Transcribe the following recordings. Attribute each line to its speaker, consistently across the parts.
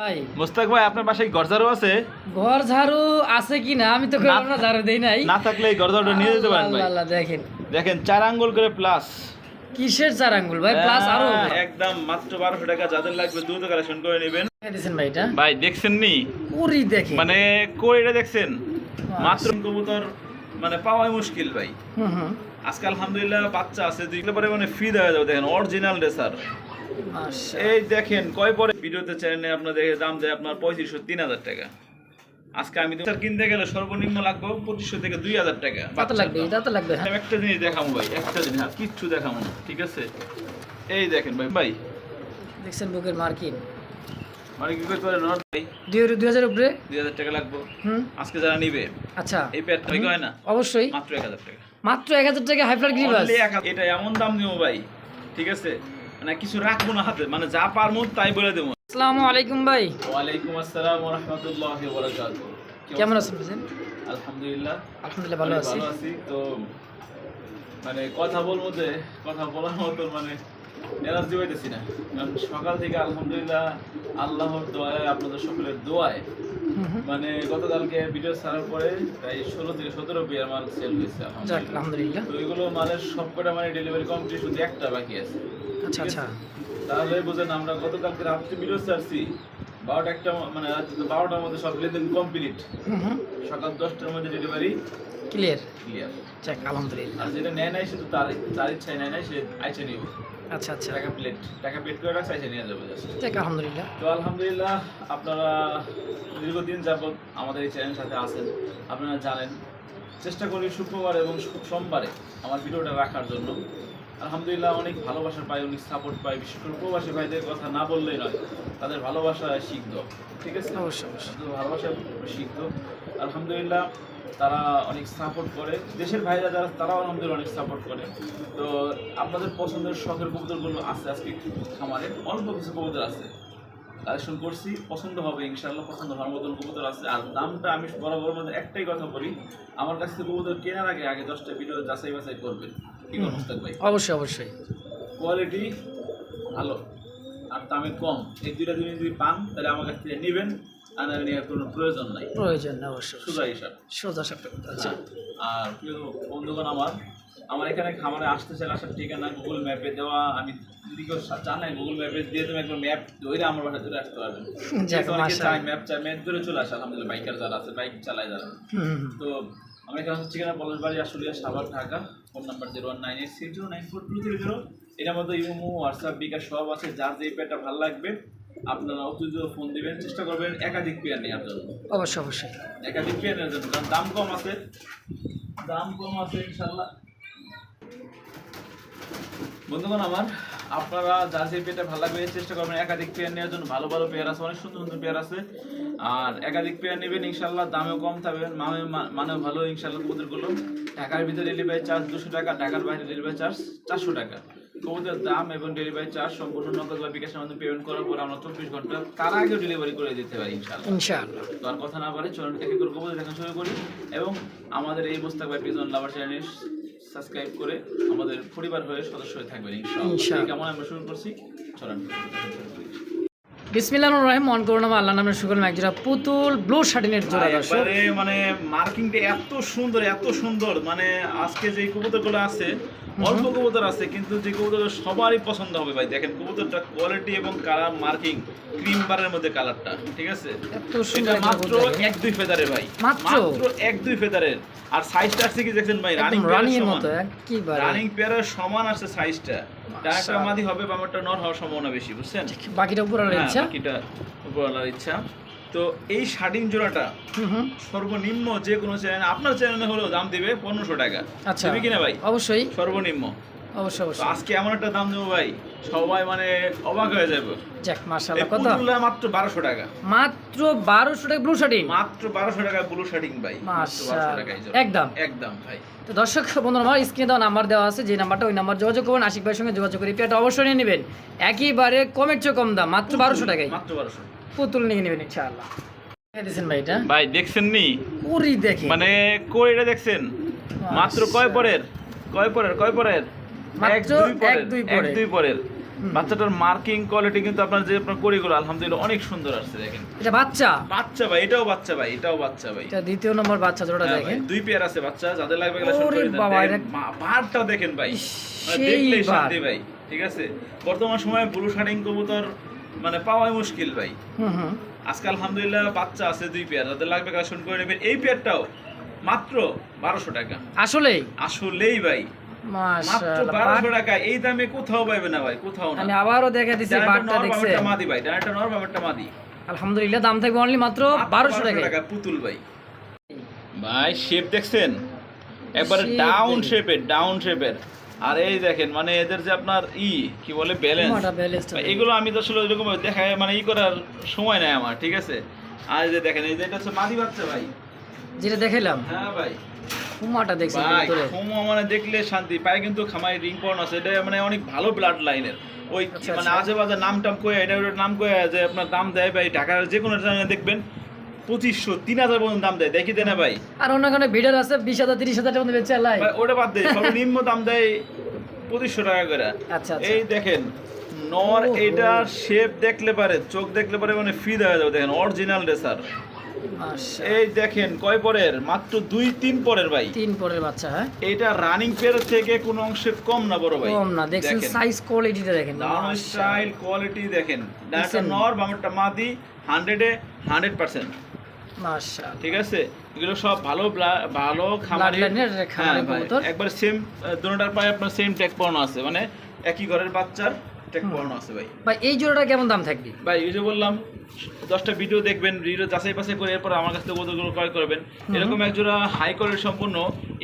Speaker 1: ভাই।
Speaker 2: মোস্তাক ভাই আপনার বাসায় গরজারও আছে?
Speaker 1: ঘর ঝাড়ু আছে কি না? আমি তো
Speaker 2: না-
Speaker 1: ঝাড়ু দেই নাই।
Speaker 2: না থাকলে এই গরজারটা নিয়ে যেতে পারেন ভাই।
Speaker 1: আল্লাহ, আল্লাহ, দেখেন।
Speaker 2: দেখেন চার আঙ্গুল করে প্লাস
Speaker 1: কিসের চার আঙ্গুল ভাই? প্লাস আরও
Speaker 2: একদম মাত্র বারোশো টাকা যাদের লাগবে দ্রুত কালেকশন করে নেবেন।
Speaker 1: দিয়েছেন ভাই এটা?
Speaker 2: ভাই দেখছেন নি?
Speaker 1: পুরি
Speaker 2: মানে দেখছেন? মাত্র কবুতর মানে পাওয়াই মুশকিল ভাই।
Speaker 1: হুম হুম।
Speaker 2: আজকে আলহামদুলিল্লাহ বাচ্চা আছে দেখলে পরে মানে ফ্রি দেওয়া যাবে দেখেন অরিজিনাল রেসার এই দেখেন কয় পরে ভিডিওতে চ্যানেলে আপনাদের দাম দেয়? আপনার পঁয়ত্রিশশো তিন হাজার টাকা। আজকে আমি তো কিনতে গেলে সর্বনিম্ন লাগবে পঁচিশশো থেকে দুই হাজার টাকা।
Speaker 1: তা লাগবে লাগবে হ্যাঁ।
Speaker 2: আমি একটা জিনিস দেখাবো ভাই একটা জিনিস আর কিচ্ছু দেখাবো না ঠিক আছে? এই দেখেন ভাই ভাই।
Speaker 1: দেখছেন বুকের মার্কিন?
Speaker 2: মানে কি করতে পারে নর্থ ভাই
Speaker 1: দুই হাজার উপরে?
Speaker 2: দুই হাজার টাকা লাগবে।
Speaker 1: হুম।
Speaker 2: আজকে যারা নিবে
Speaker 1: আচ্ছা।
Speaker 2: এই প্যাডটা হয় না?
Speaker 1: অবশ্যই।
Speaker 2: মাত্র এক হাজার টাকা।
Speaker 1: মাত্র এক হাজার টাকা হাইফ্লার
Speaker 2: Only এটা এমন দাম দিব ভাই ঠিক আছে? মানে কিছু রাখব না হাতে মানে যা পারব তাই বলে দেবো।
Speaker 1: আসসালামু আলাইকুম ভাই।
Speaker 2: ওয়ালাইকুম আসসালাম ওয়া রাহমাতুল্লাহি ওয়া বারাকাতুহু।
Speaker 1: কেমন আছেন বুঝেন
Speaker 2: আলহামদুলিল্লাহ।
Speaker 1: আলহামদুলিল্লাহ ভালো আছি।
Speaker 2: ভালো আছি তো মানে কথা বলব যে কথা বলার মতো মানে এনার্জি পাইতেছি না। কারণ সকাল থেকে আলহামদুলিল্লাহ আল্লাহর দোয়ায় আপনাদের সকলের দোয়ায়। মানে গতকালকে ভিডিও ছাড়ার পরে প্রায় ষোলো থেকে সতেরো বিয়ার মাল সেল হয়েছে আলহামদুলিল্লাহ। তো এগুলো মালের সবকটা মানে ডেলিভারি কমপ্লিট শুধু একটা বাকি আছে।
Speaker 1: আচ্ছা আচ্ছা।
Speaker 2: তাহলে বোঝেন আমরা গতকালকে রাত্রে ভিডিও ছাড়ছি বারোটা একটা মানে বারোটার মধ্যে সব লেনদেন কমপ্লিট
Speaker 1: হুম হুম।
Speaker 2: সকাল দশটার মধ্যে ডেলিভারি
Speaker 1: ক্লিয়ার
Speaker 2: ক্লিয়ার
Speaker 1: আলহামদুলিল্লাহ।
Speaker 2: আর যেটা নেয় নাই শুধু তার তার ইচ্ছায় নেয় নাই সে নিব
Speaker 1: আচ্ছা আচ্ছা।
Speaker 2: টাকা প্লেট টাকা প্লেট করে রাখছে নিয়ে যাবে।
Speaker 1: আলহামদুলিল্লাহ।
Speaker 2: তো আলহামদুলিল্লাহ আপনারা দীর্ঘদিন যাবৎ আমাদের এই চ্যানেলের সাথে আছেন আপনারা জানেন। চেষ্টা করি শুক্রবার এবং সোমবারে আমার ভিডিওটা রাখার জন্য। আলহামদুলিল্লাহ অনেক ভালোবাসা পাই অনেক সাপোর্ট পাই বিশেষ করে প্রবাসী ভাইদের কথা না বললেই নয় তাদের ভালোবাসা শিখত ঠিক আছে? ভালোবাসা শিখত আলহামদুলিল্লাহ তারা অনেক সাপোর্ট করে। দেশের ভাইরা যারা তারাও আলহামদুলিল্লাহ অনেক সাপোর্ট করে। তো আপনাদের পছন্দের শখের কবুতরগুলো আছে আজকে খামারে। অল্প কিছু কবুতর আছে। কালেকশন করছি পছন্দ হবে ইনশাল্লাহ পছন্দ হওয়ার মতন কবুতর আছে। আর দামটা আমি বরাবর মধ্যে একটাই কথা বলি। আমার কাছ থেকে কবুতর কেনার আগে আগে দশটা ভিডিও যাচাই বাছাই করবেন। কি ভাই?
Speaker 1: অবশ্যই অবশ্যই।
Speaker 2: কোয়ালিটি ভালো আর দামে কম। এই দুইটা জিনিস যদি পান তাহলে আমার কাছ থেকে নেবেন। আর নেওয়ার কোনো প্রয়োজন নাই।
Speaker 1: প্রয়োজন না অবশ্যই
Speaker 2: সোজা হিসাব।
Speaker 1: সোজা সাপটা আচ্ছা।
Speaker 2: আর প্রিয় বন্ধুগণ আমার আমার এখানে খামারে আসতে চাই আসার ঠিকানা গুগল ম্যাপে দেওয়া। আমি যদি কেউ চান না গুগল ম্যাপে দিয়ে তুমি একবার ম্যাপ ধরে আমার বাসায় চলে আসতে পারবেন ম্যাপ চায় ম্যাপ ধরে চলে আসে। আলহামদুলিল্লাহ বাইকার যারা আছে বাইক চালায় যারা। তো আমি এখানে হচ্ছে পলাশ বাড়ি আসলে Savar Dhaka. Phone number zero one nine eight six zero nine four two three zero. এটার মধ্যে ইমো হোয়াটসঅ্যাপ বিকাশ সব আছে যার যে পেয়ারটা ভালো লাগবে আপনারা অতিরিক্ত ফোন দিবেন চেষ্টা করবেন একাধিক পেয়ার নেওয়ার জন্য।
Speaker 1: অবশ্যই অবশ্যই।
Speaker 2: একাধিক পেয়ার নেওয়ার জন্য কারণ দাম কম আছে। দাম কম আছে ইনশাল্লাহ। বন্ধুগণ আমার আপনারা যার যে পেয়ারটা ভালো লাগবে চেষ্টা করবেন একাধিক পেয়ার নেওয়ার জন্য। ভালো ভালো পেয়ার আছে অনেক সুন্দর সুন্দর পেয়ার আছে। আর একাধিক পেয়ার নেবেন ইনশাল্লাহ দামেও কম থাকবে মানে মানেও ভালো ইনশাল্লাহ কবুতরগুলো। ঢাকার ভিতরে ডেলিভারি চার্জ দুশো টাকা ঢাকার বাইরে ডেলিভারি চার্জ চারশো টাকা। কবুতরের দাম এবং ডেলিভারি চার্জ সম্পূর্ণ নগদ বা বিকাশের মাধ্যমে পেমেন্ট করার পর আমরা চব্বিশ ঘণ্টা তার আগেও ডেলিভারি করে দিতে পারি ইনশাল্লাহ
Speaker 1: ইনশাআল্লাহ।
Speaker 2: তো আর কথা না বলে চলুন একে করে কবুতর দেখা শুরু করি। এবং আমাদের এই মোস্তাক ভাই পিজন লাভার চ্যানেল সাবস্ক্রাইব করে আমাদের পরিবার হয়ে সদস্য হয়ে থাকবেন ইনশাআল্লাহ। কেমন আমরা শুরু করছি। চলেন।
Speaker 1: বিসমিল্লাহ রহিম মন করুন আল্লাহ নামের সুকলম একজোড়া পুতুল ব্লু শার্টিনের জোড়া দর্শক।
Speaker 2: মানে মার্কিংটা এত সুন্দর এত সুন্দর। মানে আজকে যে কবুতরগুলো আছে অল্প কবুতর আছে কিন্তু যে কবুতর সবারই পছন্দ হবে ভাই। দেখেন কবুতরটা কোয়ালিটি এবং কালার মার্কিং ক্রিম বারের মধ্যে কালারটা ঠিক আছে?
Speaker 1: এত সুন্দর
Speaker 2: মাত্র এক দুই ফেদারের ভাই।
Speaker 1: মাত্র?
Speaker 2: এক দুই ফেদারের আর সাইজটা আছে কি দেখছেন ভাই? রানিং
Speaker 1: রানির মতো
Speaker 2: রানিং পেয়ারের সমান আছে সাইজটা
Speaker 1: মাশাআল্লাহ।
Speaker 2: মাদি হবে বা নর হওয়ার সম্ভাবনা বেশি বুঝছেন?
Speaker 1: বাকিটা উপর আলাদা
Speaker 2: হ্যাঁ,
Speaker 1: ইচ্ছা।
Speaker 2: বাকিটা উপরওয়ালার ইচ্ছা। তো এই শার্টিং জোড়াটা সর্বনিম্ন যে কোনো চ্যানেল আপনার চ্যানেলে হলেও দাম দিবে পনেরোশো টাকা।
Speaker 1: আচ্ছা।
Speaker 2: কিনা ভাই?
Speaker 1: অবশ্যই।
Speaker 2: সর্বনিম্ন।
Speaker 1: অবশ্যই অবশ্যই।
Speaker 2: আজকে এমন একটা দাম দেবো ভাই সবাই মানে অবাক হয়ে যাবে।
Speaker 1: যাক মাশাআল্লাহ কত?
Speaker 2: মাত্র বারোশো টাকা।
Speaker 1: মাত্র বারোশো টাকা ব্লু শার্টিং
Speaker 2: মাত্র বারোশো টাকা ব্লু শার্টিং ভাই 1200।
Speaker 1: মাশাআল্লাহ একদম।
Speaker 2: একদম ভাই।
Speaker 1: তো দর্শক বন্ধুরা আমার স্ক্রিনে দেওয়া নাম্বার দেওয়া আছে যে নাম্বারটা ওই নাম্বার যোগাযোগ করবেন। আশিক ভাইয়ের সঙ্গে যোগাযোগ করে পেয়ারটা অবশ্যই নিয়ে নেবেন। একইবারে কমের চেয়ে কম দাম মাত্র বারোশো টাকায়।
Speaker 2: মাত্র বারোশো।
Speaker 1: পুতুল নিয়ে নেবেন ইনশাআল্লাহ। ভাই এটা?
Speaker 2: ভাই দেখছেন নি?
Speaker 1: পুরি দেখে
Speaker 2: মানে কইটা দেখছেন? মাত্র কয় পরের? কয় পরের? কয় পরের? এক দুই পরের বাচ্চাটার মার্কিং কোয়ালিটি কিন্তু আপনার যে আপনার করিগুলো আলহামদুলিল্লাহ অনেক সুন্দর আসছে দেখেন।
Speaker 1: এটা বাচ্চা?
Speaker 2: বাচ্চা ভাই এটাও বাচ্চা ভাই এটাও বাচ্চা ভাই।
Speaker 1: এটা দ্বিতীয় নম্বর বাচ্চা
Speaker 2: হ্যাঁ
Speaker 1: দেখেন।
Speaker 2: দুই পেয়ার আছে বাচ্চা যাদের লাগবে দেখেন, ভাই। মানে দেখলেই শান্তি ভাই ঠিক আছে? বর্তমান সময়ে ব্লু শার্টিং কবুতর মানে পাওয়াই মুশকিল ভাই। আজকে আলহামদুলিল্লাহ বাচ্চা আছে দুই পেয়ার যাদের লাগবে কালেকশন করে নেবেন। এই পেয়ারটাও মাত্র বারোশো টাকা।
Speaker 1: আসলেই?
Speaker 2: আসলেই ভাই। এই দামে কোথাও পাইবে না ভাই কোথাও না।
Speaker 1: আমি আবারও দেখা দিচ্ছি বাটটা দেখছে।
Speaker 2: মাদি ভাই ডানাটা নর বামেরটা মাদি।
Speaker 1: আলহামদুলিল্লাহ দাম থাকবে অনলি মাত্র
Speaker 2: মাত্র
Speaker 1: বারোশো টাকা।
Speaker 2: পুতুল ভাই। ভাই শেপ দেখছেন? একবারে ডাউন শেপের ডাউন শেপের আর এই দেখেন মানে এদের যে আপনার ই কি বলে ব্যালেন্স। এগুলো আমি তো আসলে ওইরকম দেখায় মানে ই করার সময় নাই আমার ঠিক আছে? আর এই যে দেখেন এই যে এটা হচ্ছে মাদি বাচ্চা ভাই।
Speaker 1: যেটা দেখাইলাম।
Speaker 2: হ্যাঁ ভাই।
Speaker 1: কুমাটা দেখছেন
Speaker 2: ভাই
Speaker 1: ভিতরে
Speaker 2: হোমো মানে দেখলে শান্তি পায় কিন্তু খামাই রিং পর্ন আছে এটা মানে অনেক ভালো ব্লাড লাইনের ওই
Speaker 1: আচ্ছা,
Speaker 2: মানে
Speaker 1: আচ্ছা।
Speaker 2: নাম টাম কয়ে এটা ওটার নাম কয়ে যে আপনার দাম দেয় ভাই ঢাকার যে কোনো দেখবেন পঁচিশশো তিন হাজার পর্যন্ত দাম দেয় দেখি দেয় না ভাই
Speaker 1: আর অন্য কোনো ভিডিওর আছে বিশ হাজার তিরিশ হাজার টাকা বেচে লাই
Speaker 2: ওটা বাদ দেয় সর্বনিম্ন দাম দেয় পঁচিশশো টাকা করে
Speaker 1: আচ্ছা আচ্ছা
Speaker 2: এই দেখেন নর। এটা শেপ দেখলে পারে চোখ দেখলে পারে মানে ফি দেওয়া যাবে দেখেন অরিজিনাল রেসার। এই দেখেন কয় পরের? মাত্র দুই তিন পরের ভাই।
Speaker 1: তিন পরের বাচ্চা হ্যাঁ?
Speaker 2: এইটা রানিং পেয়ার থেকে কোনো অংশে কম না বড় ভাই।
Speaker 1: কম না
Speaker 2: দেখেন।
Speaker 1: সাইজ কোয়ালিটিটা দেখেন।
Speaker 2: স্টাইল কোয়ালিটি দেখেন। ডাটা নর বামেরটা মাদি হান্ড্রেডে হান্ড্রেড পার্সেন্ট
Speaker 1: মাশাআল্লাহ।
Speaker 2: ঠিক আছে? এগুলো সব ভালো ভালো খামারি
Speaker 1: কবুতর।
Speaker 2: একবার সেম দুটোটার পায়ে আপনার সেম ট্যাগ পড়ানো আছে। মানে একই ঘরের বাচ্চার ট্যাগ পড়ানো আছে ভাই।
Speaker 1: ভাই এই জোড়াটা কেমন দাম থাকবে?
Speaker 2: ভাই এই যে বললাম দশটা ভিডিও দেখবেন ভিডিও যাচাই বাছাই করে এরপর আমার কাছ থেকে কতগুলো ক্রয় করবেন। এরকম একজোড়া হাই কোয়ালিটি সম্পূর্ণ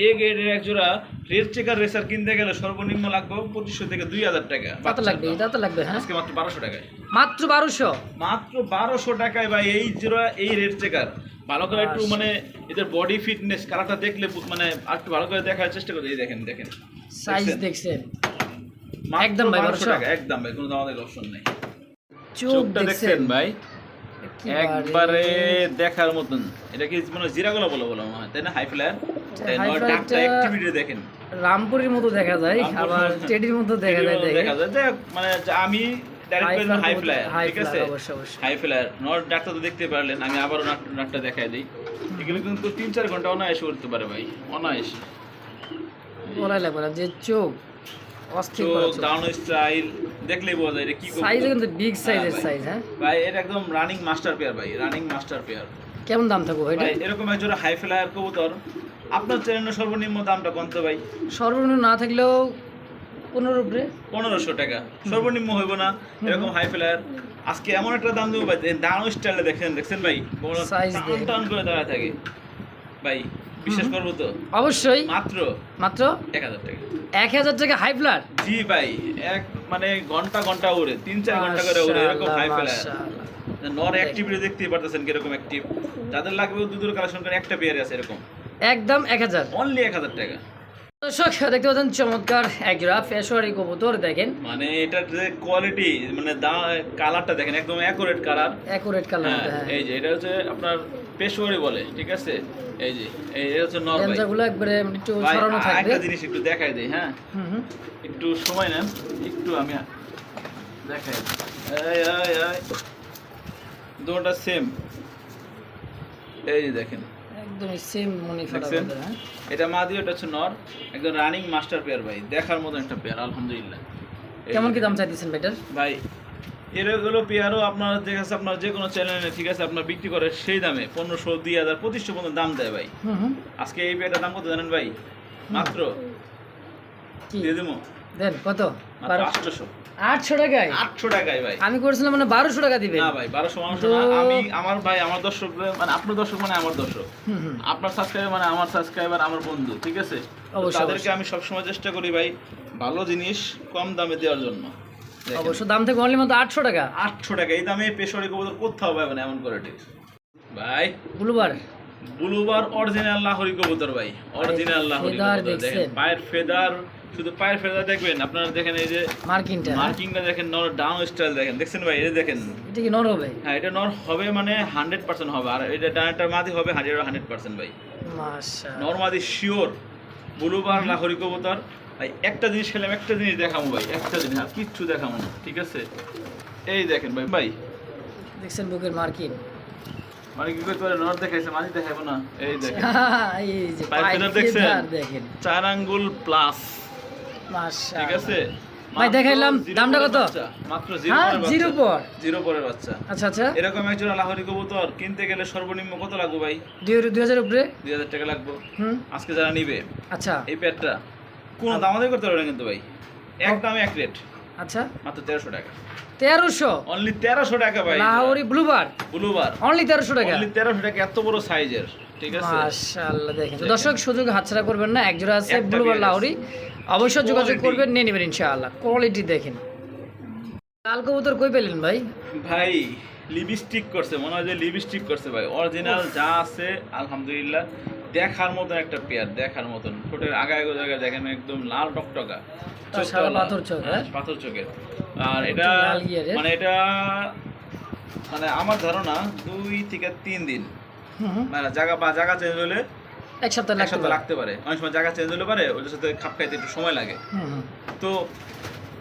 Speaker 2: এ গ্রেডের একজোড়া রেড চেকার রেসার কিনতে গেলে সর্বনিম্ন লাগবে পঁচিশশো থেকে দুই হাজার টাকা।
Speaker 1: তা লাগবে এটা তো লাগবে হ্যাঁ।
Speaker 2: আজকে মাত্র বারোশো টাকায়।
Speaker 1: মাত্র বারোশো?
Speaker 2: মাত্র বারোশো টাকায় ভাই এই জোড়া এই রেড চেকার ভালো করে একটু। মানে এদের বডি ফিটনেস কালারটা দেখলে মানে আর একটু ভালো করে দেখার চেষ্টা করে। এই দেখেন দেখেন।
Speaker 1: সাইজ
Speaker 2: দেখছেন?
Speaker 1: একদম ভাই,
Speaker 2: 1200
Speaker 1: 1200
Speaker 2: টাকা। একদম ভাই কোনো দামাদামি অপশন নেই। চোখটা
Speaker 1: দেখছেন?
Speaker 2: ভাই?
Speaker 1: একবারে।
Speaker 2: দেখার মতন। এটা কি মানে জিরাগুলো বলো বলো মনে হয় তাই না? হাই ফ্লায়ার ডাকটা অ্যাক্টিভিটি দেখেন।
Speaker 1: রামপুরের মতো দেখা যায় আবার টেডির মতো দেখা যায় দেখা
Speaker 2: যায়। মানে আমি direct
Speaker 1: High flyer
Speaker 2: high flyer ঠিক আছে?
Speaker 1: flyer অবশ্যই, অবশ্যই।
Speaker 2: হাই ফ্লায়ার নট ডাক্তার তো দেখতে পারলেন আমি আবারও নাটটা দেখাই দিই। এগুলো কিন্তু তিন চার ঘণ্টা অনায়াসে করতে পারে ভাই অনায়াসে।
Speaker 1: বলাই লাগবে না যে চোখ
Speaker 2: চোখ দাঁড়ানো স্টাইল দেখলেই বোঝা যায় এটা কি
Speaker 1: সাইজ কিন্তু বিগ সাইজের সাইজ হ্যাঁ?
Speaker 2: ভাই এটা একদম রানিং মাস্টার পেয়ার ভাই রানিং মাস্টার পেয়ার
Speaker 1: কেমন দাম থাকব এটা?
Speaker 2: ভাই এরকম একজোড়া হাই ফ্লায়ার কবুতর। আপনার চ্যানেলের সর্বনিম্ন দামটা কত ভাই?
Speaker 1: সর্বনিম্ন না থাকলেও পনেরো উপরে
Speaker 2: পনেরোশো টাকা। সর্বনিম্ন হইব না এরকম হাই ফ্লায়ার আজকে এমন একটা দাম দেবো ভাই দাঁড়ানো স্টাইলে দেখেন দেখছেন ভাই? টান করে দাঁড়ায় থাকে। ভাই বিশ্বাস করব তো?
Speaker 1: অবশ্যই।
Speaker 2: মাত্র?
Speaker 1: মাত্র?
Speaker 2: এক হাজার টাকা।
Speaker 1: এক হাজার টাকা হাই ফ্লার
Speaker 2: জি ভাই এক মানে ঘণ্টা ঘণ্টা উড়ে তিন চার ঘণ্টা করে উড়ে এরকম হাই ফ্লার নর অ্যাক্টিভিটি দেখতেই পারতেছেন কীরকম অ্যাক্টিভ যাদের লাগবে দুধের কালেকশন করে একটা পেয়ারে আছে এরকম।
Speaker 1: একদম এক হাজার।
Speaker 2: অনলি এক হাজার টাকা।
Speaker 1: দর্শক দেখতে পাচ্ছেন চমৎকার একজোড়া পেশোয়ারি কবুতর দেখেন।
Speaker 2: মানে এটার যে কোয়ালিটি মানে কালারটা দেখেন একদম অ্যাকুরেট কালার
Speaker 1: অ্যাকুরেট কালার
Speaker 2: এই যে এটা হচ্ছে আপনার পেশোয়ারি বলে ঠিক আছে? এই যে এই হচ্ছে নর ভাই।
Speaker 1: একবারে একটু সরানো থাকবে।
Speaker 2: একটা জিনিস একটু দেখাই দেই হ্যাঁ? একটু সময় নেন একটু আমি দেখাই এই এই এই। দুটোটা সেম এই যে দেখেন।
Speaker 1: একদমই সেম মনে ফাটা
Speaker 2: দেখছেন?
Speaker 1: কবুতর, হ্যাঁ।
Speaker 2: এটা মাদি ওটা হচ্ছে নর। একদম রানিং মাস্টার পেয়ার ভাই। দেখার মতো একটা পেয়ার আলহামদুলিল্লাহ।
Speaker 1: কেমন কি দাম চাইতেছেন বেটার
Speaker 2: ভাই এরগুলো পেয়ারও আপনার দেখা যাচ্ছে আপনার যে কোনো চ্যানেলে ঠিক আছে আপনার বিক্রি করে সেই দামে পনেরোশো দুই হাজার পঁচিশশো পর্যন্ত দাম দেয় ভাই। আজকে এই পেয়ারটার দাম কত জানেন ভাই? মাত্র? দিয়ে দেবো?
Speaker 1: দেন কত? আটশো টাকায়?
Speaker 2: আটশো টাকায় ভাই।
Speaker 1: আমি করেছিলাম মানে বারোশো টাকা দিবেন।
Speaker 2: না ভাই বারোশো আমি আমার ভাই আমার দর্শক মানে আপনার দর্শক মানে আমার দর্শক। আপনার সাবস্ক্রাইবার মানে আমার সাবস্ক্রাইবার আমার বন্ধু ঠিক আছে? তাদেরকে আমি সবসময় চেষ্টা করি ভাই ভালো জিনিস কম দামে দেওয়ার জন্য।
Speaker 1: অবশ্য দাম থেকে অনলি মাত্র আটশো টাকা।
Speaker 2: আটশো টাকা। এই দামে পেশরি কবুতর কোথাও পাবে না এমন কোয়ালিটি ভাই।
Speaker 1: ব্লুবার?
Speaker 2: ব্লুবার অরিজিনাল লাহোরি কবুতর ভাই। অরিজিনাল লাহোরি কবুতর দেখেন। পায়ের ফেদার শুধু পায়ের ফেদার দেখবেন আপনারা দেখেন এই যে
Speaker 1: মার্কিনটা
Speaker 2: মার্কিংটা দেখেন নর ডাউন স্টাইল দেখেন। দেখছেন ভাই যে দেখেন।
Speaker 1: এটা কি নর হবে?
Speaker 2: হ্যাঁ এটা নর হবে মানে হান্ড্রেড পার্সেন্ট হবে। আর এটা ডানাটার মাদি হবে হান্ড্রেড হান্ড্রেড পার্সেন্ট ভাই। নর মাদি শিওর ব্লুবার লাহোরি কবুতর। ভাই একটা জিনিস খেলাম একটা জিনিস দেখাবো ভাই একটা জিনিস আর কিচ্ছু দেখাবো না ঠিক আছে? এই দেখেন ভাই ভাই।
Speaker 1: দেখছেন বুকের মার্কিন
Speaker 2: মানে কি করতে পারে? নর দেখাইছে মাঝে দেখাবো না। এই দেখেন।
Speaker 1: দেখেন।
Speaker 2: চার আঙ্গুল প্লাস ঠিক আছে?
Speaker 1: ভাই, দেখাইলাম, দামটা কত?
Speaker 2: মাত্র জিরো
Speaker 1: হ্যাঁ পর।
Speaker 2: জিরো পরের বাচ্চা।
Speaker 1: আচ্ছা আচ্ছা।
Speaker 2: এরকম একজন লাহোরি কবুতর কিনতে গেলে সর্বনিম্ন কত লাগবে ভাই?
Speaker 1: দুই দুই হাজার উপরে?
Speaker 2: দুই হাজার টাকা লাগবে।
Speaker 1: হুম।
Speaker 2: আজকে যারা নিবে
Speaker 1: আচ্ছা।
Speaker 2: এই প্যাডটা কোনো দামাদামি করতে পারবে না কিন্তু ভাই। এক দামে এক রেট।
Speaker 1: আচ্ছা।
Speaker 2: মাত্র তেরোশো টাকা।
Speaker 1: তেরোশো?
Speaker 2: অনলি তেরোশো টাকা ভাই।
Speaker 1: লাহোরি ব্লুবার
Speaker 2: ব্লুবার
Speaker 1: অনলি তেরোশো টাকা?
Speaker 2: অনলি তেরোশো টাকা এত বড় সাইজের ঠিক আছে?
Speaker 1: মাশাআল্লাহ দেখেন। দর্শক সুযোগ হাতছাড়া করবেন না। একজোড়া আছে ব্লুবার লাহোরি। অবশ্যই যোগাযোগ করবেন নিয়ে নেবেন ইনশাআল্লাহ। কোয়ালিটি দেখেন। লাল কবুতর কই পেলেন ভাই?
Speaker 2: ভাই লিপস্টিক করছে মনে হয় যে লিপস্টিক করছে ভাই। অরিজিনাল যা আছে আলহামদুলিল্লাহ। দেখার মতন একটা পেয়ার দেখার মতন। ঠোঁটের আগায় আগো জায়গায় দেখেন একদম লাল টকটকা।
Speaker 1: পাথর চোখ, হ্যাঁ?
Speaker 2: পাথর চোখের। আর এটা। মানে এটা মানে আমার ধারণা দুই থেকে তিন দিন। মানে জায়গা বা জায়গা চেঞ্জ হলে
Speaker 1: এক সপ্তাহ
Speaker 2: এক সপ্তাহ লাগতে পারে। অনেক সময় জায়গা চেঞ্জ হলে পারে ওটার সাথে খাপ খাইতে একটু সময় লাগে। তো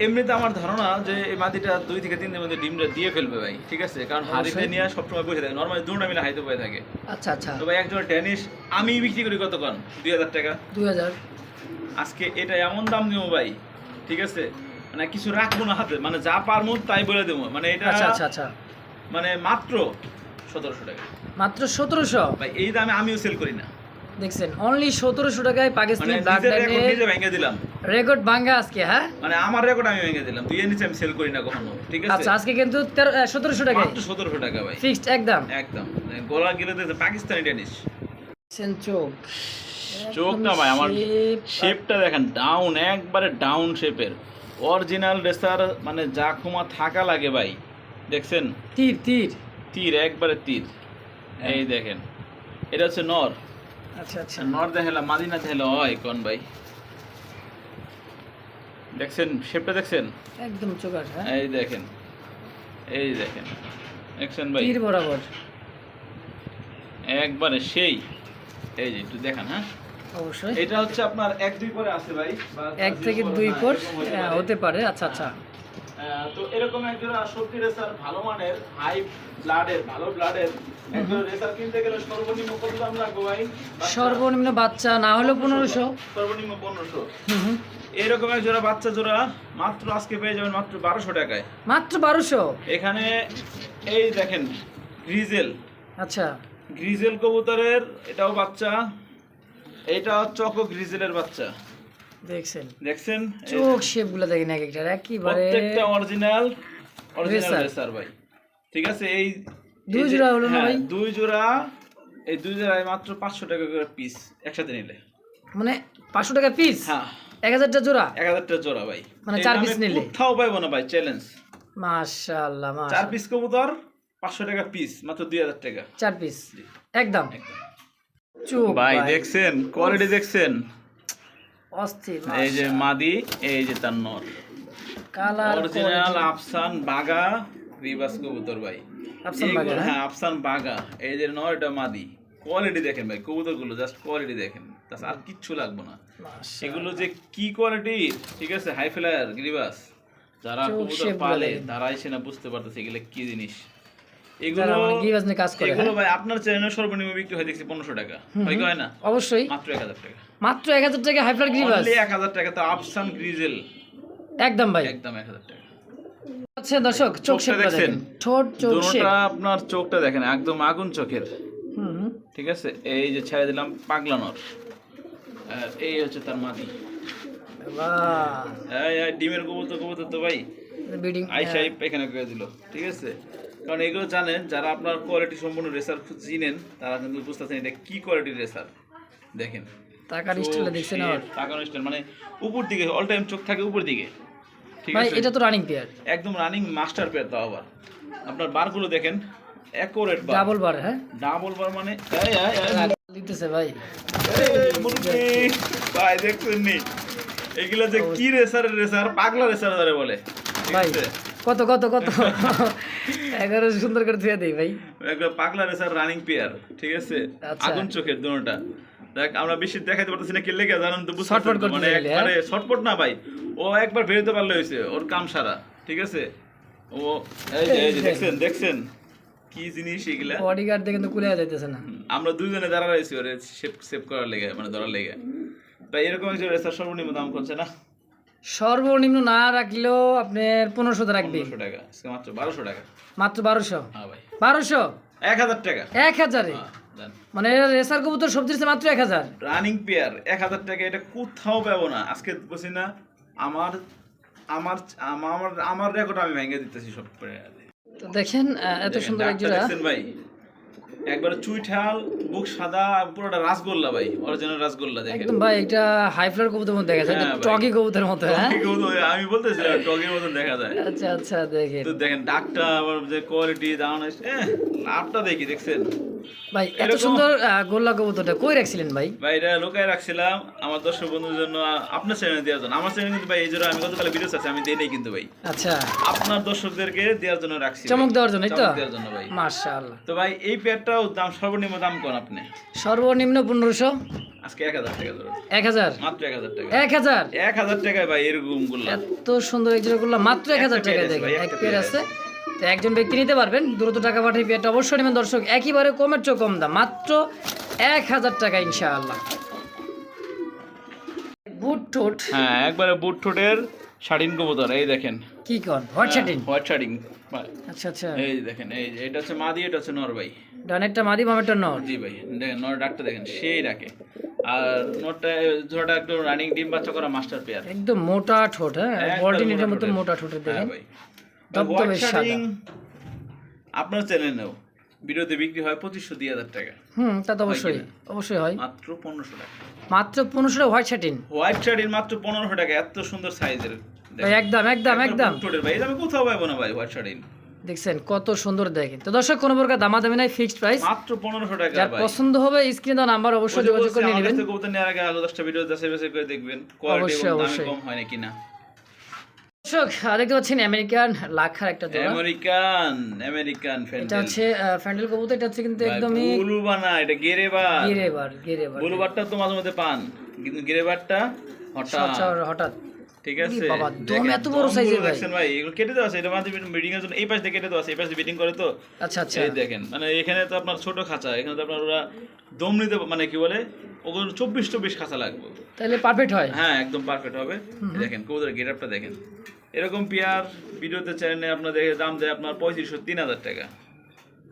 Speaker 2: এমনিতে আমার ধারণা যে এই মাটিটা দুই থেকে তিন দিনের মধ্যে ডিমটা দিয়ে ফেলবে ভাই ঠিক আছে? কারণ হাড়িতে নিয়ে সবসময় বসে থাকে। নর্মালি দুটা মিলে হাইতে বসে থাকে।
Speaker 1: আচ্ছা আচ্ছা।
Speaker 2: তো ভাই একজন টেনিস আমি বিক্রি করি দুই হাজার টাকা।
Speaker 1: দুই হাজার।
Speaker 2: আজকে এটা এমন দাম দেবো ভাই ঠিক আছে? মানে কিছু রাখব না হাতে মানে যা পারব তাই বলে দেবো। মানে এটা
Speaker 1: আচ্ছা আচ্ছা আচ্ছা।
Speaker 2: মানে মাত্র সতেরোশো টাকা।
Speaker 1: মাত্র সতেরোশো?
Speaker 2: ভাই এই দামে আমিও সেল করি না।
Speaker 1: দেখছেন অনলি সতেরোশো টাকায়
Speaker 2: মানে
Speaker 1: পাকিস্তানি ব্ল্যাক
Speaker 2: রেকর্ড ভেঙে দিলাম।
Speaker 1: রেকর্ড ভাঙ্গা আজকে হ্যাঁ?
Speaker 2: মানে আমার রেকর্ড আমি ভেঙে দিলাম। এর নিচে আমি সেল করি না কখনো ঠিক আছে?
Speaker 1: আচ্ছা আজকে কিন্তু তেরো সতেরোশো টাকায়।
Speaker 2: মাত্র সতেরোশো টাকা ভাই।
Speaker 1: ফিক্সড একদম।
Speaker 2: একদম। গলা গিলে দিয়েছে পাকিস্তানি টেনিস
Speaker 1: দেখছেন চোখ।
Speaker 2: চোখটা ভাই আমার শেপটা দেখেন ডাউন একবারে ডাউন শেপের অরিজিনাল রেসার মানে যা খুমা থাকা লাগে ভাই দেখছেন?
Speaker 1: তীর তীর।
Speaker 2: তীর একবারে তীর। এই দেখেন এটা হচ্ছে নর।
Speaker 1: আচ্ছা আচ্ছা।
Speaker 2: নর দেখালা মাদিনা দেখালা হয় কোন ভাই? দেখছেন? শেপটা দেখছেন?
Speaker 1: একদম চোখার হ্যাঁ।
Speaker 2: এই দেখেন। এই দেখেন। দেখছেন ভাই?
Speaker 1: তীর বরাবর।
Speaker 2: একবারে সেই। এই যে একটু দেখান হ্যাঁ?
Speaker 1: অবশ্যই।
Speaker 2: এটা হচ্ছে আপনার এক দুই পরে আছে ভাই
Speaker 1: এক থেকে দুই
Speaker 2: হতে
Speaker 1: হ্যাঁ,
Speaker 2: পারে।
Speaker 1: হতে পারে। আচ্ছা আচ্ছা।
Speaker 2: তো এরকম একজোড়া সত্যি রেসার ভালো মানের হাই ব্লাডের ভালো ব্লাডের কিনতে গেলে সর্বনিম্ন কত দাম লাগবে ভাই?
Speaker 1: সর্বনিম্ন বাচ্চা না পনেরোশো।
Speaker 2: সর্বনিম্ন পনেরোশো। এরকম এক জোড়া বাচ্চা জোড়া মাত্র আজকে পেয়ে যাবেন মাত্র বারোশো টাকায়।
Speaker 1: মাত্র বারোশো?
Speaker 2: এখানে এই দেখেন গ্রিজেল
Speaker 1: আচ্ছা।
Speaker 2: গ্রিজেল কবুতরের এটাও বাচ্চা। এটা চকো গ্রিজেলের বাচ্চা।
Speaker 1: দেখছেন?
Speaker 2: দেখছেন?
Speaker 1: চোখ শেপগুলো দেখেন এক একটার একেবারে
Speaker 2: প্রত্যেকটা অরিজিনাল অরিজিনাল। রেসার। ভাই। ঠিক আছে এই
Speaker 1: দুই জোড়া হলো না
Speaker 2: হ্যাঁ,
Speaker 1: ভাই?
Speaker 2: দুই জোড়া এই দুই জোড়ায় মাত্র পাঁচশো টাকা করে পিস একসাথে নিলে।
Speaker 1: মানে পাঁচশো টাকা পিস
Speaker 2: হ্যাঁ।
Speaker 1: এক হাজারটা জোড়া?
Speaker 2: এক হাজারটা জোড়া ভাই।
Speaker 1: মানে চার piece নিলে?
Speaker 2: কোথাও পাইবো না ভাই চ্যালেঞ্জ
Speaker 1: মাশাআল্লাহ
Speaker 2: চার
Speaker 1: মাশাআল্লাহ
Speaker 2: পিস কবুতর পাঁচশো টাকা পিস মাত্র দুই হাজার টাকা।
Speaker 1: চার পিস একদম। চোখ
Speaker 2: ভাই দেখছেন? কোয়ালিটি দেখছেন?
Speaker 1: অস্থির
Speaker 2: এই যে মাদি এই যে তার নর
Speaker 1: কালার
Speaker 2: অরিজিনাল আফসান বাগা রিবাস কবুতর ভাই।
Speaker 1: আফসান বাগা, হ্যাঁ?
Speaker 2: আফসান বাগা। এই যে নর এটা মাদি। কোয়ালিটি দেখেন ভাই কবুতরগুলো জাস্ট কোয়ালিটি দেখেন। তাছাড়া আর কিচ্ছু লাগবে না। এগুলো যে কি কোয়ালিটি ঠিক আছে হাই ফ্লায়ার গ্রিবাস যারা কবুতর পালে। তারাই সেনা বুঝতে পারতেছে এগুলো কি জিনিস। এগুলো
Speaker 1: মানে কাজ করে
Speaker 2: এগুলো
Speaker 1: হ্যাঁ?
Speaker 2: ভাই আপনার চ্যানেলে সর্বনিম্ন বিক্রি হয় দেখছি পনেরোশো টাকা। হয় হয় না?
Speaker 1: অবশ্যই।
Speaker 2: মাত্র এক হাজার টাকা।
Speaker 1: মাত্র এক হাজার টাকা হাইফ্লার গিভাস
Speaker 2: Only এক হাজার টাকা তো আফসান গ্রিজেল।
Speaker 1: একদম ভাই।
Speaker 2: একদম এক হাজার টাকা।
Speaker 1: আচ্ছা দর্শক চোখ
Speaker 2: চোখটা
Speaker 1: শেপ দেখেন। ঠোঁট চোখ শেপ।
Speaker 2: আপনার চোখটা দেখেন একদম আগুন চোখের।
Speaker 1: হুম।
Speaker 2: ঠিক আছে? এই যে ছেড়ে দিলাম পাগলানোর। আর এই হচ্ছে তার মাদি।
Speaker 1: বাহ।
Speaker 2: এই, এই ডিমের কবুতর কবুতর তো ভাই।
Speaker 1: বিডিং
Speaker 2: আইসাই এখানে করে দিল। ঠিক আছে? কারণ এগুলো জানেন যারা আপনার কোয়ালিটি সম্পূর্ণ রেসার চিনেন তারা কিন্তু বুঝতেছেন এটা কি কোয়ালিটির রেসার দেখেন।
Speaker 1: টাকার স্টাইলে দেখছেন আর
Speaker 2: টাকার স্টাইল মানে উপর দিকে অল টাইম চোখ থাকে উপর দিকে। ঠিক
Speaker 1: ভাই
Speaker 2: আছে?
Speaker 1: এটা তো রানিং পেয়ার
Speaker 2: একদম রানিং মাস্টার পেয়ার তাও আবার। আপনার বারগুলো দেখেন অ্যাকোরেট বার
Speaker 1: ডাবল বার হ্যাঁ?
Speaker 2: ডাবল বার মানে এই, এই,
Speaker 1: দিতেছে ভাই।
Speaker 2: মুরগি। ভাই দেখছেন নি? এগুলো যে কি রেসার রেসার পাগলা রেসার ধরে বলে। ঠিক
Speaker 1: ভাই
Speaker 2: আছে?
Speaker 1: কত কত কত? এগারো সুন্দর করে ধুয়ে দেই ভাই।
Speaker 2: পাগলা রেসার রানিং পেয়ার ঠিক আছে?
Speaker 1: আচ্ছা।
Speaker 2: আগুন চোখের দুটোটা। দেখ আমরা বেশি পারতেছি না জানেন তো?
Speaker 1: করতে
Speaker 2: মানে একবারে শর্টপট না ভাই। ও একবার বেরোতে পারলে হয়েছে ওর কাম সারা ঠিক আছে? ও এই যে এই যে দেখছেন দেখছেন? কি জিনিস এগুলা?
Speaker 1: বডিগার্ড দেখে কুলে যাইতেছে না।
Speaker 2: আমরা দুইজনে দাঁড়া রয়েছি ওরে সেভ সেভ করার লেগে মানে ধরার লেগে। তাই এরকম একজন রেসার সর্বনিম্ন দাম করছে না?
Speaker 1: সর্বনিম্ন না রাখলেও আপনার পনেরোশো রাখবে।
Speaker 2: টাকা মাত্র বারোশো টাকা।
Speaker 1: মাত্র বারোশো?
Speaker 2: হ্যাঁ ভাই।
Speaker 1: বারোশো?
Speaker 2: এক হাজার টাকা।
Speaker 1: এক হাজারে?
Speaker 2: হ্যাঁ,
Speaker 1: মানে রেসার কবুতর সবজির মাত্র এক হাজার?
Speaker 2: রানিং পেয়ার এক হাজার টাকা এটা কোথাও পাবো না। আজকে বলছি না আমার আমার আমার আমার রেকর্ড আমি ভেঙে দিতেছি সব
Speaker 1: দেখেন এত সুন্দর এক
Speaker 2: ডাকটা ভাই? একবার চুইঠাল বুক সাদা পুরোটা রাসগোল্লা ভাই অরিজিনাল রাসগোল্লা দেখেন।
Speaker 1: একদম ভাই এটা হাই ফ্লার কবুতর মতো দেখা যায়
Speaker 2: হ্যাঁ।
Speaker 1: টকি কবুতরের মতো হ্যাঁ?
Speaker 2: আমি বলতেছিলাম টগের মতন দেখা যায়।
Speaker 1: আচ্ছা আচ্ছা দেখেন।
Speaker 2: তো দেখেন ডাকটা আবার যে কোয়ালিটি দাঁড়ানো লাভটা দেখি দেখছেন?
Speaker 1: ভাই এত সুন্দর গোল্লা কবুতরটা কই রাখছিলেন ভাই?
Speaker 2: ভাই এটা লোকায় রাখছিলাম আমার দর্শক বন্ধুদের জন্য আপনার চ্যানেলে দেওয়ার জন্য। আমার চ্যানেলে কিন্তু ভাই এই জন্য আমি গতকালে ভিডিও আছে আমি দেই নাই কিন্তু ভাই।
Speaker 1: আচ্ছা।
Speaker 2: আপনার দর্শকদেরকে দেওয়ার জন্য রাখছি
Speaker 1: চমক দেওয়ার জন্য তো?
Speaker 2: দেওয়ার জন্য ভাই।
Speaker 1: মাশাআল্লাহ।
Speaker 2: তো ভাই এই দাম সর্বনিম্ন দাম কোন আপনি?
Speaker 1: সর্বনিম্ন পনেরোশো।
Speaker 2: আজকে এক হাজার টাকা ধরুন।
Speaker 1: এক হাজার?
Speaker 2: মাত্র এক হাজার টাকা।
Speaker 1: এক হাজার?
Speaker 2: এক হাজার টাকায় ভাই এরকম
Speaker 1: এত সুন্দর এক জোড়া করলাম মাত্র এক হাজার
Speaker 2: একটা
Speaker 1: টাকা
Speaker 2: পেয়ার আছে
Speaker 1: দেখেন এক পেয়ার
Speaker 2: পেয়ার
Speaker 1: আছে তো একজন ব্যক্তি নিতে পারবেন দ্রুত টাকা পাঠিয়ে পেয়ারটা অবশ্যই নেবেন। দর্শক একইবারে কমের চেয়ে কম দাম মাত্র এক হাজার টাকা ইনশাআল্লাহ। বুট ঠোঁট।
Speaker 2: হ্যাঁ একবারে বুট ঠোঁটের শাড়িন কবুতর এই দেখেন।
Speaker 1: কি কন? হোয়াট
Speaker 2: শাড়িন?
Speaker 1: আচ্ছা আচ্ছা।
Speaker 2: এই দেখেন এই এটা হচ্ছে মাদি এটা হচ্ছে নর ভাই।
Speaker 1: ডানেরটা মাদি বামেরটা নর।
Speaker 2: জি ভাই দেখেন নর ডাকটা দেখেন সেই ডাকে। আর ঝোড়াটা একটু রানিং ডিম বাচ্চা করা মাস্টার পেয়ার
Speaker 1: একদম মোটা ঠোঁট হ্যাঁ?
Speaker 2: একদম
Speaker 1: মতো। মোটা ঠোঁটের
Speaker 2: হ্যাঁ
Speaker 1: দেখেন।
Speaker 2: ভাই।
Speaker 1: সাদা।
Speaker 2: আপনার চ্যানেলেও ভিডিওতে বিক্রি হয় পঁচিশশো দুই হাজার টাকা।
Speaker 1: হুম তা তো অবশ্যই অবশ্যই হয়।
Speaker 2: মাত্র পনেরোশো টাকা।
Speaker 1: মাত্র পনেরোশো টাকা হোয়াইট শার্টিন
Speaker 2: হোয়াইট শাড়ির মাত্র পনেরোশো টাকা এত সুন্দর সাইজের
Speaker 1: একদম একদম একদম
Speaker 2: ঠোঁটের। ভাই আমি কোথাও পাবো না ভাই হোয়াইট শাড়ির
Speaker 1: দেখছেন কত সুন্দর দেখেন। তো দর্শক কোনো প্রকার দামাদামি নাই ফিক্সড প্রাইস
Speaker 2: মাত্র পনেরোশো টাকা
Speaker 1: যার পছন্দ হবে স্ক্রিনে দেওয়া নাম্বার অবশ্যই যোগাযোগ করে নিয়ে নেবেন।
Speaker 2: কবুতর নেওয়ার আগে আরও দশটা ভিডিও যাচাই বাছাই করে দেখবেন কোয়ালিটি এবং দামে। কম হয় নাকি না।
Speaker 1: দর্শক দেখতে পাচ্ছেন আমেরিকান লাখার একটা জোড়া
Speaker 2: আমেরিকান আমেরিকান
Speaker 1: ফ্যান্ডেল।
Speaker 2: এটা
Speaker 1: হচ্ছে ফ্যান্ডেল কবুতর এটা হচ্ছে কিন্তু একদমই
Speaker 2: বুলু বানা এটা গেরেবার।
Speaker 1: গিরেবার গিরেবার
Speaker 2: বুলু বারটা তো মাঝে মধ্যে পান কিন্তু গেরেবারটা হঠাৎ।
Speaker 1: হঠাৎ।
Speaker 2: ঠিক আছে?
Speaker 1: বাবা, দম এত বড় এর ভাই।
Speaker 2: ভাই এগুলো কেটে দেওয়া আছে এটা মাঝে বিডিং এর জন্য এই পাশ দিয়ে কেটে দেওয়া আছে এই পাশ দিয়ে বিডিং করে তো।
Speaker 1: আচ্ছা আচ্ছা।
Speaker 2: এই দেখেন মানে এখানে তো আপনার ছোট খাঁচা এখানে তো আপনার ওরা দম নিতে মানে কি বলে ওগুলো চব্বিশ চব্বিশ খাঁচা লাগবে।
Speaker 1: তাহলে পারফেক্ট হয়।
Speaker 2: হ্যাঁ একদম পারফেক্ট হবে। দেখেন কবুতরের গেটআপটা দেখেন। এরকম পেয়ার ভিডিওতে চ্যানেলে আপনার দাম দেয় আপনার পঁয়ত্রিশশো তিন হাজার টাকা।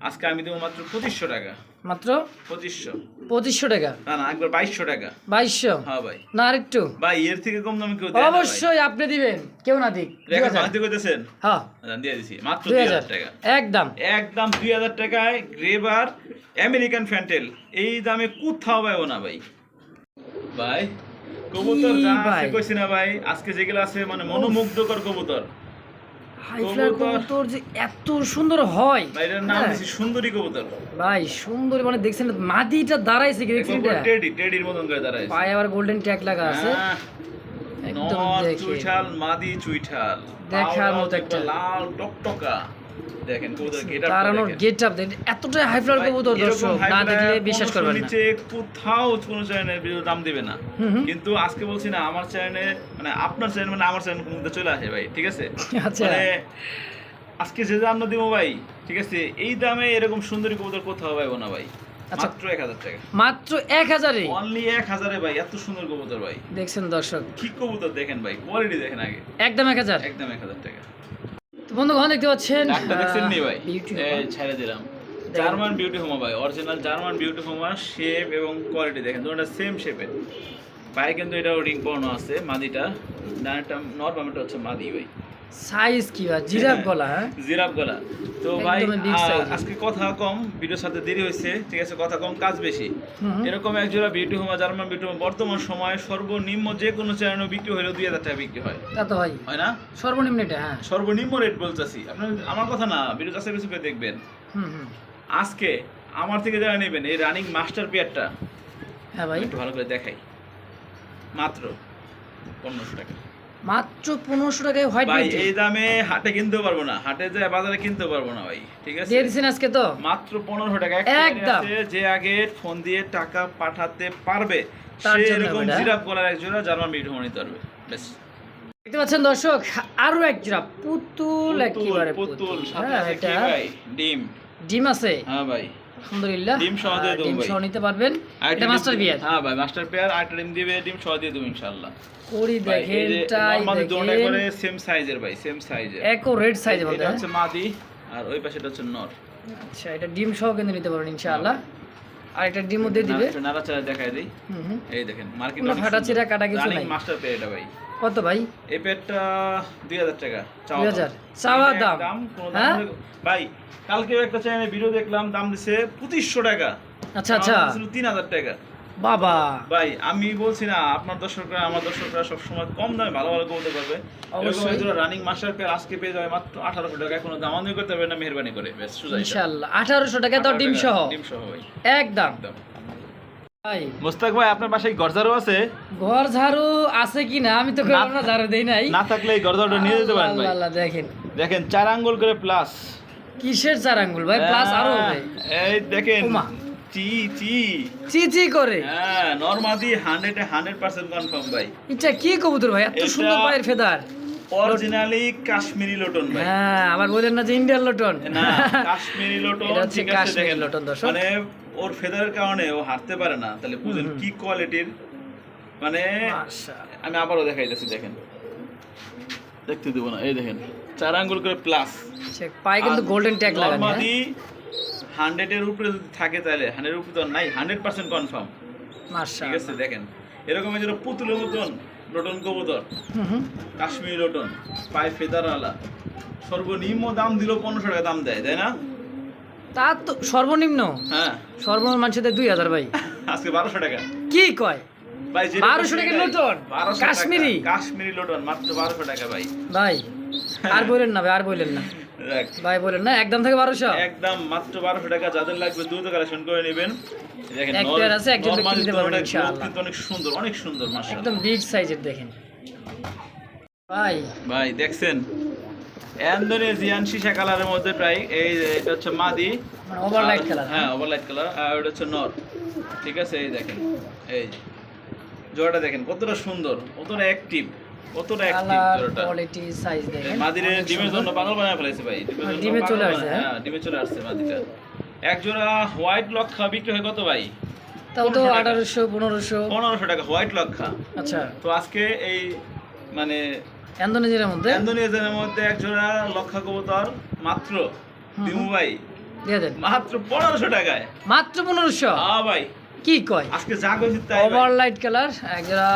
Speaker 2: আজকে আমি দেবো মাত্র পঁচিশশো টাকা।
Speaker 1: মাত্র?
Speaker 2: পঁচিশশো।
Speaker 1: পঁচিশশো টাকা?
Speaker 2: না না একবার বাইশশো টাকা।
Speaker 1: বাইশশো?
Speaker 2: হ্যাঁ ভাই।
Speaker 1: না আরেকটু।
Speaker 2: ভাই এর থেকে কম দামে কেউ।
Speaker 1: অবশ্যই আপনি দিবেন। কেউ না দিক। হাজার।
Speaker 2: কইতেছেন?
Speaker 1: হ্যাঁ।
Speaker 2: আচ্ছা, দিয়ে দিছি। মাত্র
Speaker 1: দুই হাজার
Speaker 2: টাকা।
Speaker 1: একদম।
Speaker 2: একদম দুই হাজার টাকায় গ্রেবার আমেরিকান ফ্যান্টেল। এই দামে কোথাও পাবো না ভাই। ভাই কবুতর যা? কইছি না ভাই। আজকে যেগুলো আছে মানে মনোমুগ্ধকর কবুতর।
Speaker 1: হাই
Speaker 2: কবুতর।
Speaker 1: কবুতর যে এত সুন্দর হয়
Speaker 2: ভাই এটার নাম। দিছি সুন্দরী কবুতর
Speaker 1: ভাই সুন্দর মানে দেখছেন মাদিটা দাঁড়াইছে কি দেখছেন এটা?
Speaker 2: টেডি টেডির মতন করে দাঁড়ায়
Speaker 1: পায়ে আবার গোল্ডেন ট্যাগ লাগা আছে
Speaker 2: হ্যাঁ।
Speaker 1: একদম দেখে
Speaker 2: চুইঠাল মাদি চুইঠাল
Speaker 1: দেখার মতো একটা।
Speaker 2: লাল টকটকা দেখেন কবুতর
Speaker 1: গেট আপ এতটাই হাই ফ্লার কবুতর দর্শক না দেখলে বিশ্বাস করবেন না।
Speaker 2: নিচে কোথাও কোনো চ্যানেলের দাম দিবে না।
Speaker 1: হুম হুম।
Speaker 2: কিন্তু আজকে বলছি না আমার চ্যানেলে মানে আপনার চ্যানেল মানে আমার চ্যানেল মধ্যে চলে আসে ভাই ঠিক আছে?
Speaker 1: আচ্ছা।
Speaker 2: মানে আজকে যে দাম দিব ভাই ঠিক আছে এই দামে এরকম সুন্দরী কবুতর কোথাও পাবো না ভাই।
Speaker 1: আচ্ছা।
Speaker 2: মাত্র এক হাজার টাকা।
Speaker 1: মাত্র এক হাজারে?
Speaker 2: অনলি এক হাজারে ভাই এত সুন্দর কবুতর ভাই।
Speaker 1: দেখছেন দর্শক।
Speaker 2: কি কবুতর দেখেন ভাই কোয়ালিটি দেখেন আগে।
Speaker 1: একদম এক হাজার?
Speaker 2: একদম এক হাজার টাকা।
Speaker 1: বন্ধুগণ দেখতে পাচ্ছেন?
Speaker 2: দেখছেন নি ভাই? ছেড়ে দিলাম। জার্মান বিউটি হোমা ভাই অরিজিনাল জার্মান বিউটি হোমা শেপ এবং কোয়ালিটি দেখেন দুটো সেম শেপের পায়ে কিন্তু এটাও রিং পরানো আছে মাদিটা। ডানাটা নর বামেটা হচ্ছে মাদি ভাই।
Speaker 1: সাইজ কি বা জিরাফ গলা হ্যাঁ?
Speaker 2: জিরাফ গলা। তো ভাই। আজকে কথা কম ভিডিওর সাথে দেরি হয়েছে ঠিক আছে কথা কম কাজ বেশি। এরকম এক জোড়া বিউটি হোমা জার্মান বিউটি হোমা বর্তমান সময়ে সর্বনিম্ন যে কোনো চ্যানেল বিক্রি হলেও দুই হাজার টাকা বিক্রি হয়।
Speaker 1: তা তো ভাই
Speaker 2: হয় না?
Speaker 1: সর্বনিম্ন এটা হ্যাঁ।
Speaker 2: সর্বনিম্ন রেট বলতেছি। আপনার আমার কথা না ভিডিও চাষে বেশি করে দেখবেন।
Speaker 1: হুম হুম।
Speaker 2: আজকে আমার থেকে যারা নেবেন এই রানিং মাস্টার পেয়ারটা
Speaker 1: হ্যাঁ ভাই।
Speaker 2: একটু ভালো করে দেখাই। মাত্র পনেরোশো টাকা।
Speaker 1: মাত্র পনেরোশো টাকায় হোয়াইট
Speaker 2: ভাই এই দামে হাটে কিনতে পারব না। হাটে যে বাজারে কিনতে পারব না ভাই ঠিক আছে?
Speaker 1: দিয়ে দিচ্ছেন আজকে তো।
Speaker 2: মাত্র পনেরোশো টাকা।
Speaker 1: একদম।
Speaker 2: যে আগে ফোন দিয়ে টাকা পাঠাতে পারবে সে এরকম জিরাপ করার এক জোড়া জার্মান মিট নিতে পারবে ব্যাস।
Speaker 1: দেখতে পাচ্ছেন দর্শক আরও এক জোড়া পুতুল একেবারে
Speaker 2: পুতুল
Speaker 1: হ্যাঁ এটা
Speaker 2: ভাই? ডিম।
Speaker 1: ডিম আছে।
Speaker 2: হ্যাঁ ভাই।
Speaker 1: আলহামদুলিল্লাহ।
Speaker 2: ডিম সহ দিয়ে দেবো
Speaker 1: ডিম সহ নিতে পারবেন। এটা মাস্টার বিয়ার
Speaker 2: হ্যাঁ ভাই মাস্টার পেয়ার আরেকটা ডিম দিবে ডিম সহ দিয়ে দেবো ইনশাআল্লাহ।
Speaker 1: করি দেখেন টাই দেখেন।
Speaker 2: করে সেম সাইজের ভাই সেম সাইজের
Speaker 1: একো রেড সাইজ বলতে
Speaker 2: এটা হচ্ছে মাদি আর ওই পাশেটা হচ্ছে নর।
Speaker 1: আচ্ছা এটা ডিম সহ কিন্তু নিতে পারবেন ইনশাআল্লাহ। আর এটা ডিমও দিয়ে দিবে।
Speaker 2: নাড়া- নাড়াচাড়া দেখায় দিই। এই দেখেন মার্কেট
Speaker 1: ফাটা চিরা কাটা কিছু নাই।
Speaker 2: মাস্টার পেয়ার এটা ভাই।
Speaker 1: কত ভাই?
Speaker 2: এই পেটটা দুই হাজার টাকা
Speaker 1: 2000
Speaker 2: দাম।
Speaker 1: চাওয়া দাম।
Speaker 2: দাম
Speaker 1: হ্যাঁ?
Speaker 2: ভাই কালকেও একটা চ্যানেলে ভিডিও দেখলাম দাম দিছে পঁচিশশো টাকা।
Speaker 1: আচ্ছা আচ্ছা।
Speaker 2: তিন হাজার টাকা।
Speaker 1: বাবা।
Speaker 2: ভাই আমি বলছি না আপনার দর্শকরা আমার দর্শকরা সবসময় কম দামে ভালো ভালো করতে পারবে।
Speaker 1: অবশ্যই।
Speaker 2: রানিং মাস্টার পেয়ার আজকে পেয়ে যাবে মাত্র আঠারোশো টাকা। কোনো দাম আমাদের করতে পারবে না মেহরবানি করে।
Speaker 1: ইনশাআল্লাহ আঠারোশো টাকা তো ডিম সহ
Speaker 2: ডিম সহ ভাই।
Speaker 1: একদম।
Speaker 2: একদম। মোস্তাক ভাই আপনার বাসায় গরজারও আছে?
Speaker 1: ঘর ঝাড়ু আছে কি না? আমি তো না ঝাড়ু দেই নাই।
Speaker 2: না থাকলে এই গরজারটা নিয়ে যেতে পারেন ভাই।
Speaker 1: আল্লাহ, দেখেন।
Speaker 2: দেখেন চার আঙ্গুল করে প্লাস
Speaker 1: কিসের চার আঙ্গুল ভাই? প্লাস আরও হবে।
Speaker 2: এই দেখেন। চি চি।
Speaker 1: চি চি করে?
Speaker 2: হ্যাঁ নরমাদি হান্ড্রেড হান্ড্রেড পার্সেন্ট কনফার্ম ভাই।
Speaker 1: এটা কি কবুতর ভাই? এত সুন্দর পায়ের ফেদার।
Speaker 2: অরিজিনালি কাশ্মীরি লোটন ভাই।
Speaker 1: হ্যাঁ আবার বলেন না যে ইন্ডিয়ান লটন
Speaker 2: না কাশ্মীরি লোটন
Speaker 1: এটা হচ্ছে কাশ্মীরি লোটন, দর্শক।
Speaker 2: মানে ওর ফেদারের কারণে ও হাঁটতে পারে না। তাহলে বুঝেন কি কোয়ালিটির মানে আমি আবারও দেখাইতেছি দেখেন। দেখতে দেবো না এই দেখেন। চার আঙ্গুল করে প্লাস
Speaker 1: পায়ে কিন্তু গোল্ডেন ট্যাগ লাগানো?
Speaker 2: নরমাদি হান্ড্রেডের উপরে যদি থাকে তাহলে হান্ড্রেডের উপরে তো নাই হান্ড্রেড পার্সেন্ট কনফার্ম ঠিক আছে দেখেন। এরকম যেন পুতুলের মতন। লোটন কবুতর। কাশ্মীরি লোটন পায়ে ফেদার আলা। সর্বনিম্ন দাম দিল পনেরোশো টাকা দাম দেয় তাই না?
Speaker 1: তা তো সর্বনিম্ন?
Speaker 2: হ্যাঁ।
Speaker 1: সর্বনিম্ন মানুষদের দুই হাজার ভাই।
Speaker 2: আজকে বারোশো টাকা।
Speaker 1: কি কয়?
Speaker 2: ভাই যেটা
Speaker 1: 1200
Speaker 2: বলছি
Speaker 1: টাকা। লোটন? কাশ্মীরি?
Speaker 2: কাশ্মীরি লোটন মাত্র বারোশো টাকা ভাই।
Speaker 1: ভাই আর বলেন না ভাই আর বলেন না। ভাই বলেন না একদম থেকে বারোশো?
Speaker 2: একদম মাত্র বারোশো টাকা যাদের লাগবে দ্রুত কালেকশন করে নেবেন। দেখেন
Speaker 1: এক পেয়ার আছে, একজন ব্যক্তি
Speaker 2: normal
Speaker 1: নিতে পারবেন ইনশাআল্লাহ।
Speaker 2: কিন্তু অনেক সুন্দর অনেক সুন্দর মাশাআল্লাহ।
Speaker 1: একদম বিগ সাইজের দেখেন। ভাই।
Speaker 2: ভাই দেখছেন? ইন্দোনেশিয়ান সীসা কালারের মধ্যে প্রায় এই এটা হচ্ছে মাদি।
Speaker 1: মানে ওভারলাইট
Speaker 2: আর-
Speaker 1: কালার
Speaker 2: হ্যাঁ? ওভারলাইট কালার আর ওটা হচ্ছে নর। ঠিক আছে? এই দেখেন এই। জোড়াটা দেখেন কতটা সুন্দর কতটা অ্যাক্টিভ কতটা অ্যাক্টিভ জোড়াটা?
Speaker 1: কোয়ালিটি সাইজ দেখেন।
Speaker 2: মাদিরে ডিমের জন্য পাগল বানায় ফেলেছে ভাই।
Speaker 1: ডিমে চলে আসছে, হ্যাঁ?
Speaker 2: হ্যাঁ ডিমে চলে আসছে মাদিটা। এক জোড়া হোয়াইট লক্ষা বিক্রি হয় কত ভাই?
Speaker 1: তাও তো
Speaker 2: 1500 টাকা। হোয়াইট লক্ষা।
Speaker 1: আচ্ছা।
Speaker 2: তো আজকে এই মানে
Speaker 1: ইন্দোনেশিয়ার মধ্যে?
Speaker 2: মধ্যে এক জোড়া লক্ষা কবুতর মাত্র। দিমু ভাই।
Speaker 1: দিয়ে
Speaker 2: মাত্র পনেরোশো টাকায়।
Speaker 1: মাত্র পনেরোশো?
Speaker 2: হ্যাঁ ভাই।
Speaker 1: কি কয়?
Speaker 2: আজকে যা কইছি তাই ভাই।
Speaker 1: ওভারলাইট কালার একজোড়া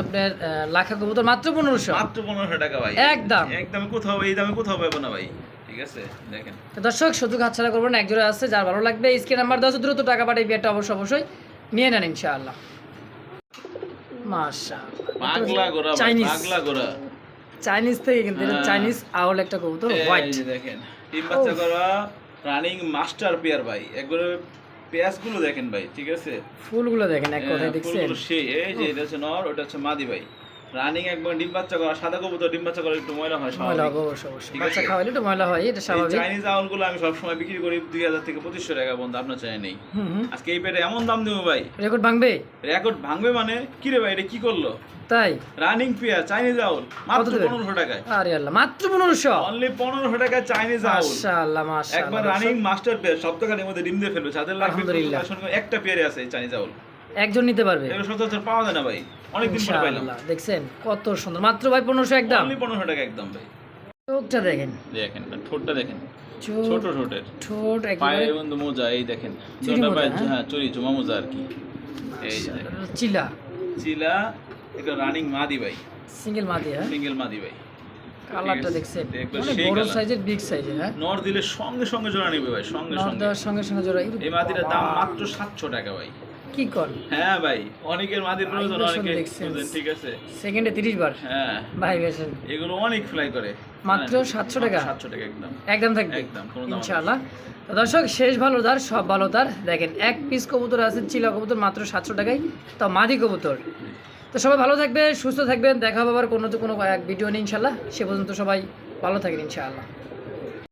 Speaker 1: আপনার লাখা কবুতর মাত্র পনেরোশো।
Speaker 2: মাত্র পনেরোশো টাকা ভাই।
Speaker 1: একদম।
Speaker 2: একদম কোথাও এই দামে কোথাও পাবো না ভাই। ঠিক আছে? দেখেন।
Speaker 1: দর্শক শুধু হাতছাড়া করবেন এক জোড়া আছে যার ভালো লাগবে স্ক্রিন নাম্বার আছে, দ্রুত টাকা পাঠিয়ে বিয়েটা অবশ্যই অবশ্যই নিয়ে নেন ইনশাআল্লাহ। চাইনিজ চাইনিজ থেকে কিন্তু
Speaker 2: হ্যাঁ।
Speaker 1: চাইনিজ আউল একটা কবুতর হোয়াইট
Speaker 2: দেখেন ডিম বাচ্চা করা রানিং মাস্টার পেয়ার ভাই। একবারে পেঁয়াজগুলো দেখেন ভাই ঠিক আছে?
Speaker 1: ফুলগুলো দেখেন এক কথায়
Speaker 2: হ্যাঁ,
Speaker 1: দেখছেন?
Speaker 2: ফুলগুলো সেই এই যে এটা হচ্ছে নর ওটা হচ্ছে মাদি ভাই। রানিং একবার ডিম বাচ্চা করা সাদা কবুতর ডিম বাচ্চা করা একটু ময়লা হয়
Speaker 1: ময়লা হবে অবশ্যই বাচ্চা
Speaker 2: আছে।
Speaker 1: খাওয়াইলে একটু ময়লা হয় এটা স্বাভাবিক।
Speaker 2: চাইনিজ আউলগুলো আমি সবসময় বিক্রি করি দুই হাজার থেকে পঁচিশশো টাকা বন্ধু আপনার চাই নেই। আজকে এই পেটে এমন দাম দেবো ভাই।
Speaker 1: রেকর্ড ভাঙবে?
Speaker 2: রেকর্ড ভাঙবে মানে? কি রে ভাই এটা কি করল?
Speaker 1: তাই?
Speaker 2: রানিং পেয়ার চাইনিজ আউল মাত্র টাকায়।
Speaker 1: আরে আল্লাহ মাত্র
Speaker 2: অনলি পনেরোশো টাকায় চাইনিজ আউল
Speaker 1: মাশাআল্লাহ
Speaker 2: একবার রানিং মাস্টার পেয়ার সপ্তাহখানের মধ্যে ডিম দিয়ে ফেলবে। যাদের লাগবে
Speaker 1: আলহামদুলিল্লাহ।
Speaker 2: একটা পেয়ারে আছে চাইনিজ আউল
Speaker 1: একজন নিতে পারবে।
Speaker 2: সচরাচর পাওয়া যায় না ভাই। অনেকদিন পরে পাইলাম।
Speaker 1: দেখছেন কত সুন্দর। মাত্র ভাই পনেরোশো একদম।
Speaker 2: পনেরোশো টাকা একদম ভাই।
Speaker 1: চোখটা দেখেন।
Speaker 2: দেখেন ঠোঁটটা দেখেন।
Speaker 1: চোখ
Speaker 2: ছোট ঠোঁটের।
Speaker 1: ঠোঁট
Speaker 2: পায়ে বন্ধু মোজা এই দেখেন।
Speaker 1: চুরি
Speaker 2: দুটো
Speaker 1: মোজা,
Speaker 2: পায়ে
Speaker 1: হ্যাঁ?
Speaker 2: হ্যাঁ চুরি জমা মোজা আর কি। এই
Speaker 1: চিলা।
Speaker 2: চিলা এটা রানিং মাদি ভাই।
Speaker 1: সিঙ্গেল মাদি হ্যাঁ?
Speaker 2: সিঙ্গেল মাদি ভাই।
Speaker 1: কালারটা দেখছেন। বড় সাইজের বিগ সাইজের হ্যাঁ?
Speaker 2: নর দিলে সঙ্গে সঙ্গে জোড়া নিবে ভাই সঙ্গে সঙ্গে।
Speaker 1: সঙ্গে সঙ্গে জোড়া।
Speaker 2: এই মাদিটার দাম মাত্র সাতশো টাকা ভাই।
Speaker 1: কি কর?
Speaker 2: হ্যাঁ ভাই অনেকের প্রয়োজন অনেকে ঠিক আছে।
Speaker 1: সেকেন্ডে তিরিশ বার?
Speaker 2: হ্যাঁ।
Speaker 1: ভাই বেশেন
Speaker 2: এগুলো অনেক ফ্লাই করে।
Speaker 1: মাত্র 700 টাকা?
Speaker 2: সাতশো টাকা একদম।
Speaker 1: একদম থাকবে?
Speaker 2: একদম,
Speaker 1: ইনশাআল্লাহ। তো দর্শক শেষ ভালো তার সব ভালো তার। দেখেন এক পিস কবুতর আছে চিলা কবুতর মাত্র সাতশো টাকায়। তো মাদি কবুতর। তো সবাই ভালো থাকবে সুস্থ থাকবেন। দেখা হবে আবার কোনো তো কোনো এক ভিডিও নিয়ে ইনশাল্লাহ সে পর্যন্ত সবাই ভালো থাকেন ইনশাআল্লাহ।